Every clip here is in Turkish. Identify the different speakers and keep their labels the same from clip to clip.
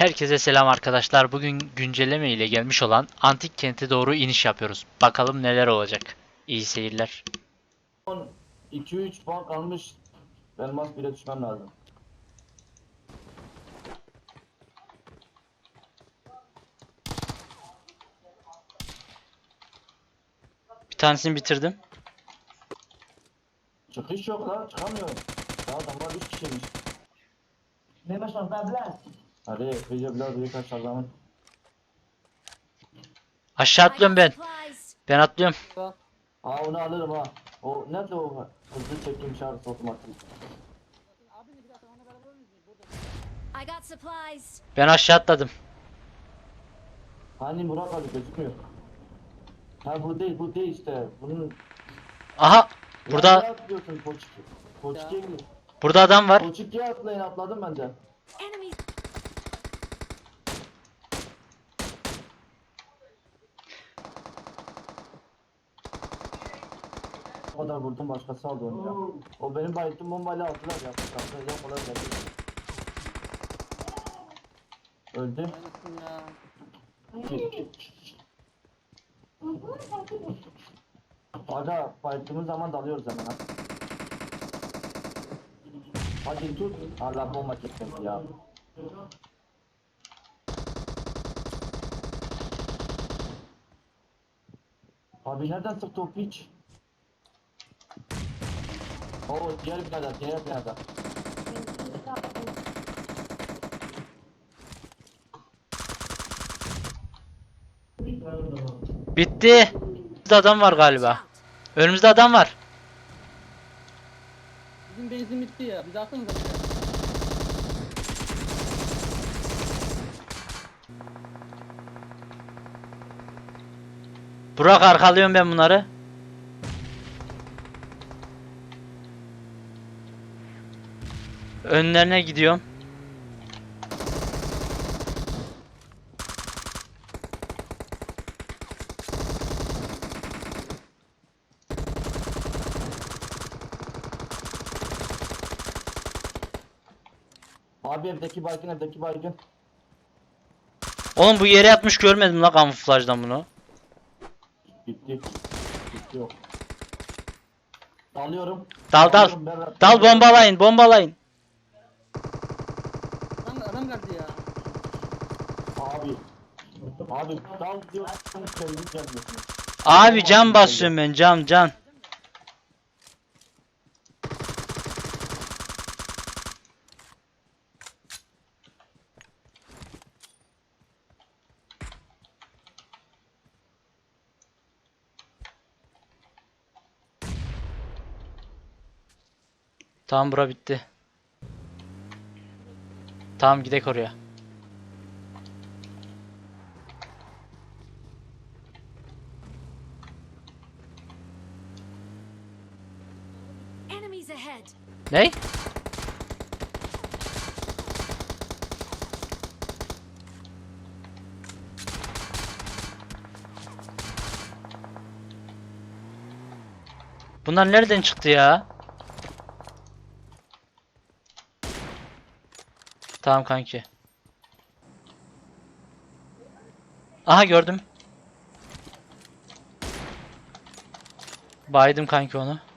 Speaker 1: Herkese selam arkadaşlar. Bugün güncelleme ile gelmiş olan antik kente doğru iniş yapıyoruz. Bakalım neler olacak. İyi seyirler.
Speaker 2: 2-3 puan kalmış. Elmas 1'e düşmem lazım.
Speaker 1: Bir tanesini bitirdim.
Speaker 2: Çıkış yok lan çıkamıyorum. Daha adamlar 3 kişiymiş.
Speaker 3: Ne başına ben bilen.
Speaker 2: Hadi Recep biraz büyük aşağıdan.
Speaker 1: Aşağı atlıyorum ben. Ben atlıyorum.
Speaker 2: Aa onu alırım ha. O nerede o hızlı çekim şarjı otomatik.
Speaker 1: Ben aşağı atladım.
Speaker 2: Hani Murat abi gözükmüyor. Ha bu değil bu değil işte. Bunun
Speaker 1: Aha!
Speaker 2: Ya
Speaker 1: Burada
Speaker 2: ne atlıyorsun Koçiki? Koçiki'ye mi?
Speaker 1: burada adam var.
Speaker 2: Koçiki'ye atlayın atladım ben de. Kadar vurdum başkası aldı onu ya. O benim bayıttım bombayla aldılar ya. Kaptıracağım falan geldi. Öldü. Aga bayıttığımız zaman dalıyoruz hemen ha. Hadi tut. Allah bomba çekti ya. Abi nereden sıktı o piç? Oo diğer binada, diğer binada.
Speaker 1: Bitti. Burada adam var galiba. Önümüzde adam var.
Speaker 4: Bizim benzin bitti ya. Biz atsanıza.
Speaker 1: Burak arkalıyorum ben bunları. Önlerine gidiyorum.
Speaker 2: Abi evdeki baygın, evdeki baygın.
Speaker 1: Oğlum bu yere yatmış görmedim la kamuflajdan bunu.
Speaker 2: Bitti. Bitti yok. Dalıyorum.
Speaker 1: Dal dal.
Speaker 2: Dalıyorum,
Speaker 1: Dal bombalayın bombalayın.
Speaker 4: Adam, adam geldi ya.
Speaker 2: Abi. Abi dal diyorsun.
Speaker 1: Abi can basıyorum ben can can. Tamam bura bitti. Tamam gidek oraya. Ne? Bunlar nereden çıktı ya? Tamam kanki. Aha gördüm. Baydım kanki onu.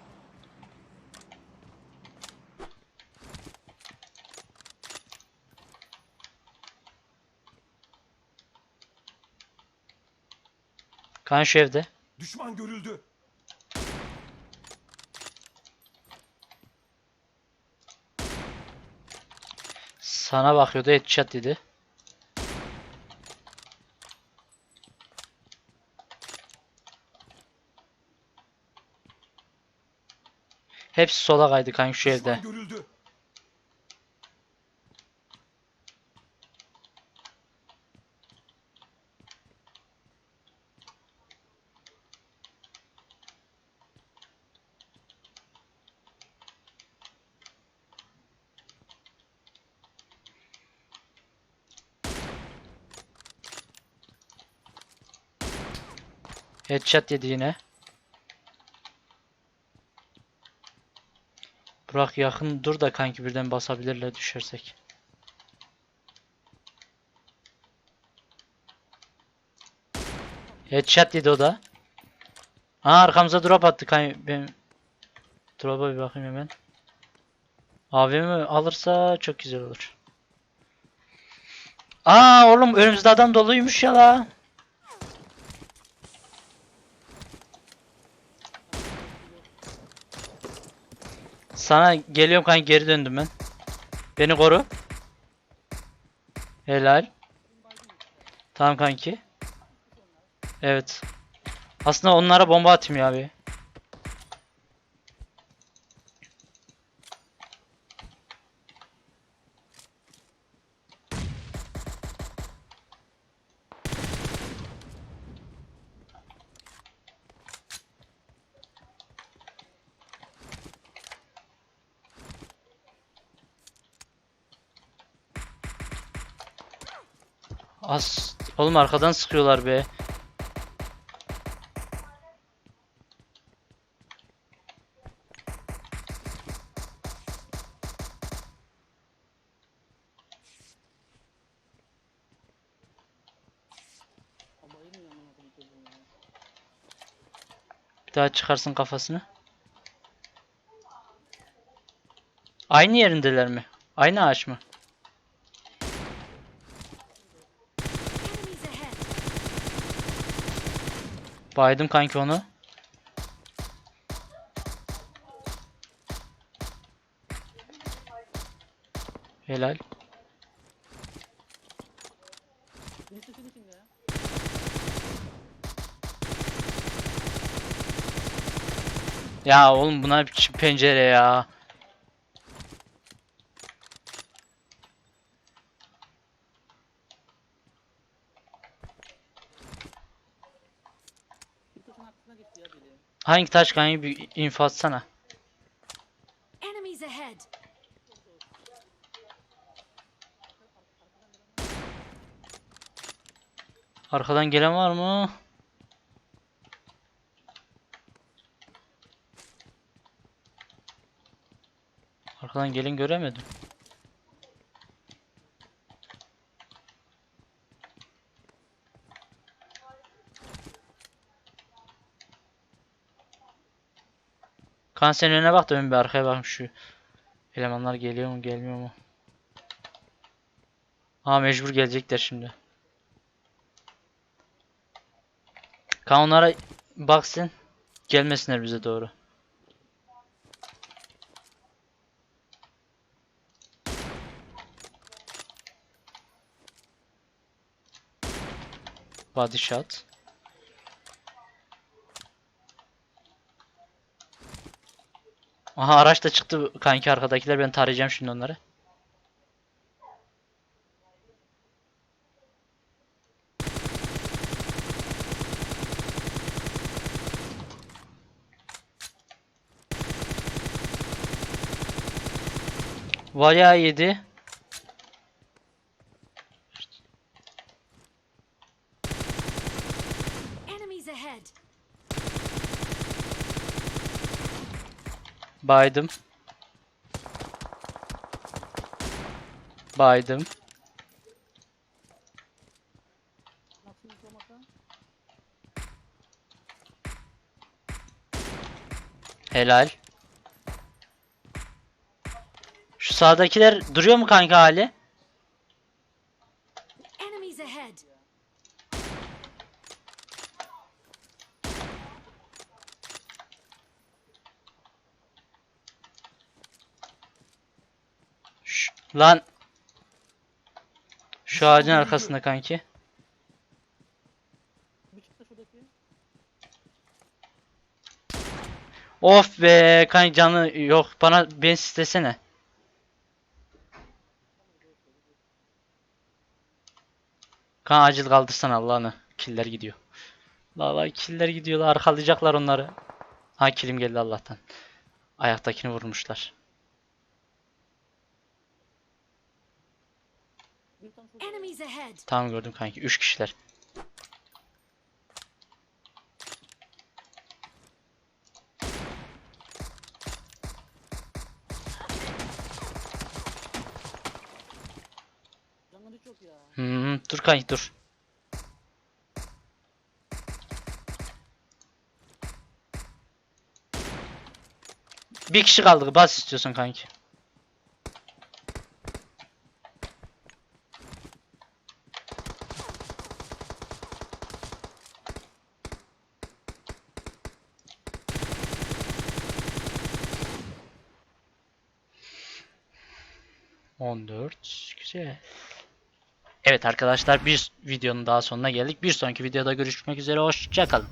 Speaker 1: Kan şu evde.
Speaker 5: Düşman görüldü.
Speaker 1: Sana bakıyordu headshot dedi. Hepsi sola kaydı kanka şu evde.
Speaker 5: Düşman görüldü.
Speaker 1: Headshot yedi yine. Burak yakın dur da kanki birden basabilirler düşersek. Headshot yedi o da. Ha arkamıza drop attı kanki. Ben... Drop'a bir bakayım hemen. AVM alırsa çok güzel olur. Aa oğlum önümüzde adam doluymuş ya la. Sana geliyorum kanki geri döndüm ben. Beni koru. Helal. Tamam kanki. Evet. Aslında onlara bomba atayım ya abi. As oğlum arkadan sıkıyorlar be. Daha çıkarsın kafasını. Aynı yerindeler mi? Aynı ağaç mı?
Speaker 6: Enemies ahead.
Speaker 1: Baydım kanki onu. Helal.
Speaker 4: Ya.
Speaker 1: Oğlum buna bir pencere ya. Hangi taş kanki bir info atsana. Arkadan gelen var mı? Arkadan gelin göremedim. Kan sen önüne bak da ben bir arkaya bakayım şu elemanlar geliyor mu gelmiyor mu? Ha mecbur gelecekler şimdi. Kan onlara baksın. Gelmesinler bize doğru. Body shot. Aha araç da çıktı kanki arkadakiler ben tarayacağım şimdi onları. Bayağı yedi.
Speaker 6: Enemies ahead.
Speaker 1: Baydım. Baydım. Helal. Şu sağdakiler duruyor mu kanka hali?
Speaker 6: Enemies ahead.
Speaker 1: Şş, lan. Şu ağacın arkasında kanki. Of be kanki canı yok. Bana ben istesene. Kan acil kaldırsana Allah'ını. Killer gidiyor. La la killer gidiyorlar. Arkalayacaklar onları. Ha kilim geldi Allah'tan. Ayaktakini vurmuşlar.
Speaker 6: Enemies.
Speaker 1: Tamam gördüm kanki. 3 kişiler. Hmm, dur kanki dur. Bir kişi kaldı. Bas istiyorsan kanki. On dört. Güzel. Evet arkadaşlar bir videonun daha sonuna geldik. Bir sonraki videoda görüşmek üzere. Hoşçakalın.